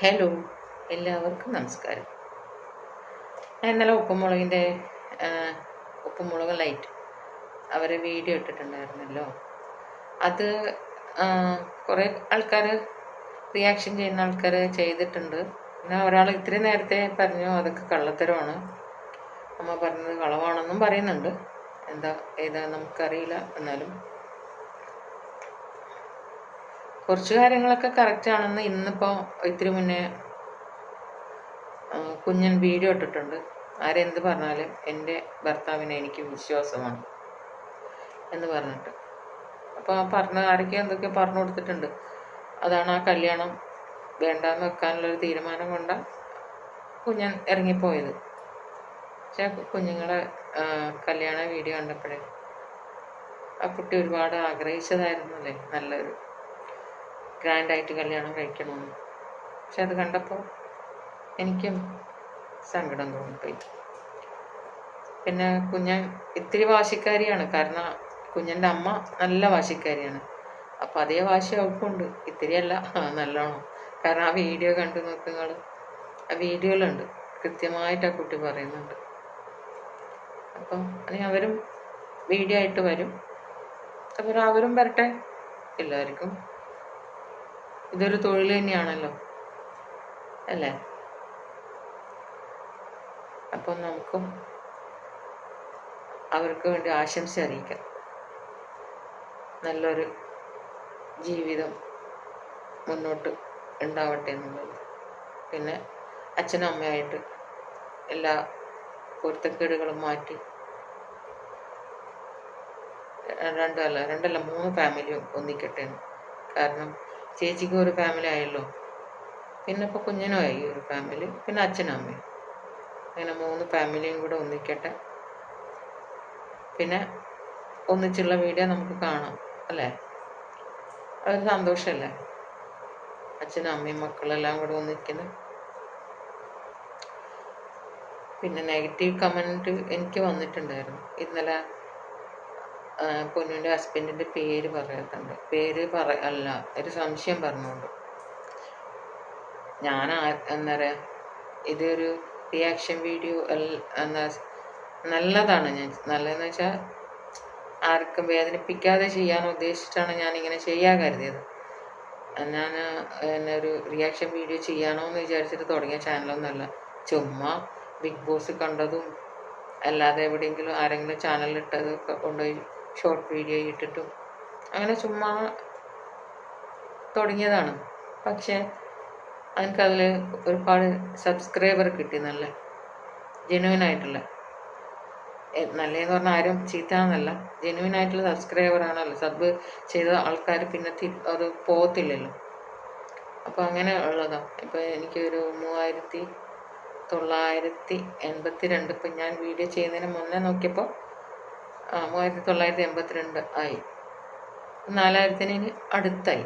Hello എല്ലാവർക്കും നമസ്കാരം. ഞാൻ ഇന്നലെ ഉപ്പുമുളകിന്റെ ഉപ്പുമുളക് ലൈറ്റ് അവർ വീഡിയോ ഇട്ടിട്ടുണ്ടായിരുന്നല്ലോ. അത് കുറേ ആൾക്കാർ റിയാക്ഷൻ ചെയ്യുന്ന ആൾക്കാർ ചെയ്തിട്ടുണ്ട്. പിന്നെ ഒരാൾ ഇത്രയും നേരത്തെ പറഞ്ഞു അതൊക്കെ കള്ളത്തരമാണ്. അമ്മ പറഞ്ഞത് കളവാണെന്നും പറയുന്നുണ്ട്. എന്താ ഏതാ നമുക്കറിയില്ല എന്നാലും. കുറച്ച് കാര്യങ്ങളൊക്കെ കറക്റ്റ് ആണെന്ന് ഇന്നിപ്പോൾ ഇത്തിരി മുന്നേ കുഞ്ഞൻ വീഡിയോ ഇട്ടിട്ടുണ്ട്. ആരെന്ത് പറഞ്ഞാലും എന്റെ ഭർത്താവിനെ എനിക്ക് വിശ്വാസമാണ് എന്ന് പറഞ്ഞിട്ട്. അപ്പോൾ ആ പറഞ്ഞ ആരൊക്കെ എന്തൊക്കെ പറഞ്ഞു കൊടുത്തിട്ടുണ്ട്. അതാണ് ആ കല്യാണം വേണ്ടാന്ന് വെക്കാനുള്ളൊരു തീരുമാനം കൊണ്ട കുഞ്ഞൻ ഇറങ്ങിപ്പോയത്. പക്ഷേ കുഞ്ഞുങ്ങളെ കല്യാണ വീഡിയോ കണ്ടപ്പോഴേ ആ കുട്ടി ഒരുപാട് ആഗ്രഹിച്ചതായിരുന്നു അല്ലേ? നല്ലൊരു ഗ്രാൻഡായിട്ട് കല്യാണം കഴിക്കണമെന്ന്. പക്ഷെ അത് കണ്ടപ്പോൾ എനിക്കും സങ്കടം തോന്നിപ്പോയി. പിന്നെ കുഞ്ഞൻ ഇത്തിരി വാശിക്കാരിയാണ്. കാരണം കുഞ്ഞന്റെ അമ്മ നല്ല വാശിക്കാരിയാണ്. അപ്പോൾ അതേ വാശി അവൾക്കുണ്ട്. ഇത്തിരിയല്ല നല്ലോണം. കാരണം ആ വീഡിയോ കണ്ടു നോക്കുങ്ങൾ ആ വീഡിയോയിലുണ്ട്. കൃത്യമായിട്ട് ആ കുട്ടി പറയുന്നുണ്ട്. അപ്പം ഇനി അവരും വീഡിയോ ആയിട്ട് വരും. അപ്പോൾ അവരും വരട്ടെ. എല്ലാവർക്കും ഇതൊരു തൊഴിൽ തന്നെയാണല്ലോ. അല്ലേ? അപ്പം നമുക്കും അവർക്ക് വേണ്ടി ആശംസ അറിയിക്കാം. നല്ലൊരു ജീവിതം മുന്നോട്ട് ഉണ്ടാവട്ടെ എന്നുള്ളത്. പിന്നെ അച്ഛനും അമ്മയായിട്ട് എല്ലാ പൊരുത്തക്കേടുകളും മാറ്റി രണ്ടല്ല രണ്ടല്ല മൂന്ന് ഫാമിലിയും ഒന്നിക്കട്ടെ കാരണം ചേച്ചിക്ക് ഒരു ഫാമിലി ആയല്ലോ. പിന്നെ ഇപ്പോൾ കുഞ്ഞിനുമായി ഒരു ഫാമിലി പിന്നെ അച്ഛനും അമ്മയും. അങ്ങനെ മൂന്ന് ഫാമിലിയും കൂടെ ഒന്നിക്കട്ടെ. പിന്നെ ഒന്നിച്ചുള്ള വീഡിയോ നമുക്ക് കാണാം അല്ലേ? അതൊരു സന്തോഷമല്ലേ അച്ഛനും അമ്മയും മക്കളെല്ലാം കൂടെ ഒന്നിക്കുന്നു പിന്നെ നെഗറ്റീവ് കമന്റ് എനിക്ക് വന്നിട്ടുണ്ടായിരുന്നു. ഇന്നലെ ആ, പൊന്നുവിന്റെ ഹസ്ബൻഡിന്റെ പേര് പറയാത്തുണ്ട്. പേര് പറ അല്ല ഒരു സംശയം പറഞ്ഞുകൊണ്ട് ഞാൻ എന്താ പറയുക ഇതൊരു റിയാക്ഷൻ വീഡിയോ എന്താ നല്ലതാണ് ഞാൻ നല്ലതെന്ന് വെച്ചാൽ ആർക്കും വേദനിപ്പിക്കാതെ ചെയ്യാൻ ഉദ്ദേശിച്ചിട്ടാണ് ഞാൻ ഇങ്ങനെ ചെയ്യാൻ കരുതിയത്. ഞാൻ എന്നെ ഒരു റിയാക്ഷൻ വീഡിയോ ചെയ്യാനോ എന്ന് വിചാരിച്ചിട്ട് തുടങ്ങിയ ചാനലൊന്നുമല്ല ചുമ്മാ ബിഗ് ബോസ് കണ്ടതും അല്ലാതെ എവിടെയെങ്കിലും ആരെങ്കിലും ചാനലിട്ടതൊക്കെ കൊണ്ടുപോയി ഷോർട്ട് വീഡിയോ ഇട്ടിട്ടും. അങ്ങനെ ചുമ്മാ തുടങ്ങിയതാണ്. പക്ഷേ എനിക്കതിൽ ഒരുപാട് സബ്സ്ക്രൈബർ കിട്ടി നല്ല ജെനുവിൻ ആയിട്ടുള്ള. നല്ലതെന്ന് പറഞ്ഞാൽ ആരും ചീത്തയാണെന്നല്ല ജെനുവിൻ ആയിട്ടുള്ള സബ്സ്ക്രൈബർ ആണല്ലോ. സബ് ചെയ്ത ആൾക്കാർ പിന്നെ അത് പോകത്തില്ലല്ലോ. അപ്പോൾ അങ്ങനെ ഉള്ളതാണ് ഇപ്പോൾ എനിക്കൊരു മൂവായിരത്തി തൊള്ളായിരത്തി എൺപത്തി രണ്ട് ഇപ്പം ഞാൻ വീഡിയോ ചെയ്യുന്നതിന് മുന്നേ നോക്കിയപ്പോൾ ആ മൂവായിരത്തി തൊള്ളായിരത്തി എൺപത്തിരണ്ട് ആയി. നാലായിരത്തിന് അടുത്തായി.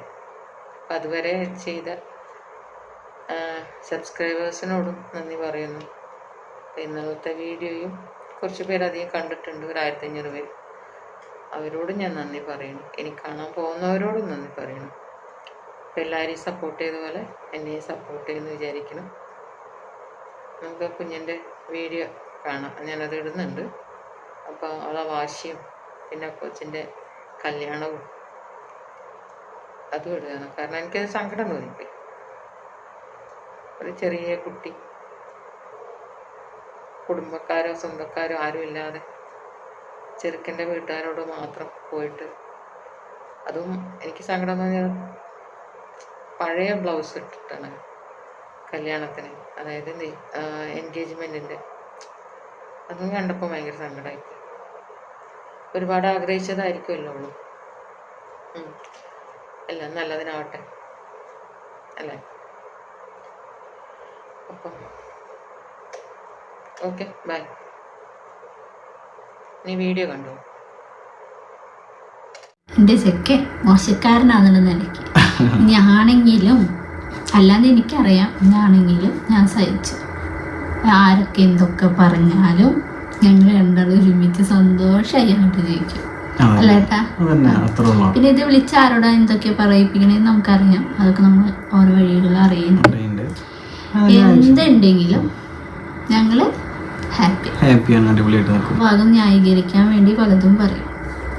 അപ്പം അതുവരെ ചെയ്ത സബ്സ്ക്രൈബേഴ്സിനോടും നന്ദി പറയുന്നു. ഇന്നത്തെ വീഡിയോയും കുറച്ച് പേരധികം കണ്ടിട്ടുണ്ട് ഒരു ആയിരത്തി അഞ്ഞൂറ് പേര്. അവരോടും ഞാൻ നന്ദി പറയുന്നു. എനിക്ക് കാണാൻ പോകുന്നവരോടും നന്ദി പറയുന്നു. അപ്പം എല്ലാവരെയും സപ്പോർട്ട് ചെയ്ത പോലെ എന്നെയും സപ്പോർട്ട് ചെയ്യുമെന്ന് വിചാരിക്കണം നമുക്ക് കുഞ്ഞിന്റെ വീഡിയോ കാണാം. ഞാനത് ഇടുന്നുണ്ട്. അപ്പോൾ അവളെ വാശിയും പിന്നെ കൊച്ചിന്റെ കല്യാണവും അതും ഇടുകയാണ് കാരണം എനിക്കത് സങ്കടം തോന്നിപ്പോയി. ഒരു ചെറിയ കുട്ടി. കുടുംബക്കാരോ സ്വന്തക്കാരോ ആരും ഇല്ലാതെ ചെറുക്കന്റെ വീട്ടുകാരോട് മാത്രം പോയിട്ട് അതും എനിക്ക് സങ്കടം തോന്നിയത് പഴയ ബ്ലൗസ് ഇട്ടിട്ടാണ് കല്യാണത്തിന്. അതായത് എൻഗേജ്മെന്റിന്റെ അതും കണ്ടപ്പോൾ ഭയങ്കര സങ്കടമായി ഒരുപാട് ആഗ്രഹിച്ചതായിരിക്കുമല്ലോ അവൾ. ഉം. എല്ലാം നല്ലതിനാവട്ടെ. അല്ലേ? അപ്പം ഓക്കെ ബൈ. നീ വീഡിയോ കണ്ടോ? എന്റെ ചെക്കൻ മോശക്കാരനാണെന്നുള്ള നിലയ്ക്ക്. ഞാനെങ്കിലും അല്ലാതെ എനിക്കറിയാം ഞാണെങ്കിലും ഞാൻ സഹിച്ചു. ആരൊക്കെ എന്തൊക്കെ പറഞ്ഞാലും ഞങ്ങൾ രണ്ടാളും ഒരുമിച്ച് സന്തോഷമായി അങ്ങോട്ട് ജയിക്കും അല്ലേട്ടാ പിന്നെ ഇത് വിളിച്ച് ആരോടാ എന്തൊക്കെ പറയിപ്പിക്കണേന്ന് നമുക്കറിയാം. അതൊക്കെ നമ്മൾ ഓരോ വഴികളിൽ അറിയുന്നു അറിയണ്ട് എന്തുണ്ടെങ്കിലും ഞങ്ങൾ ഹാപ്പി. ഹാപ്പിയാണ് അടിപൊളിയായിട്ട് നിൽക്കും. ഭാഗം ന്യായീകരിക്കാൻ വേണ്ടി പലതും പറയും.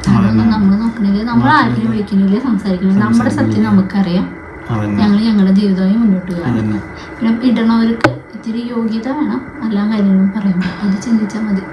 അതൊന്നും. നമ്മൾ നോക്കണില്ല. നമ്മൾ ആരെയും വിളിക്കണില്ല സംസാരിക്കണില്ല. നമ്മുടെ സത്യം നമുക്കറിയാം. ഞങ്ങൾ ഞങ്ങളുടെ ജീവിതമായി മുന്നോട്ട് പോകാം പിന്നെ ഇടണവർക്ക് ഇത്തിരി യോഗ്യത വേണം. എല്ലാ കാര്യങ്ങളും പറയുമ്പോൾ അത് ചിന്തിച്ചാൽ മതി.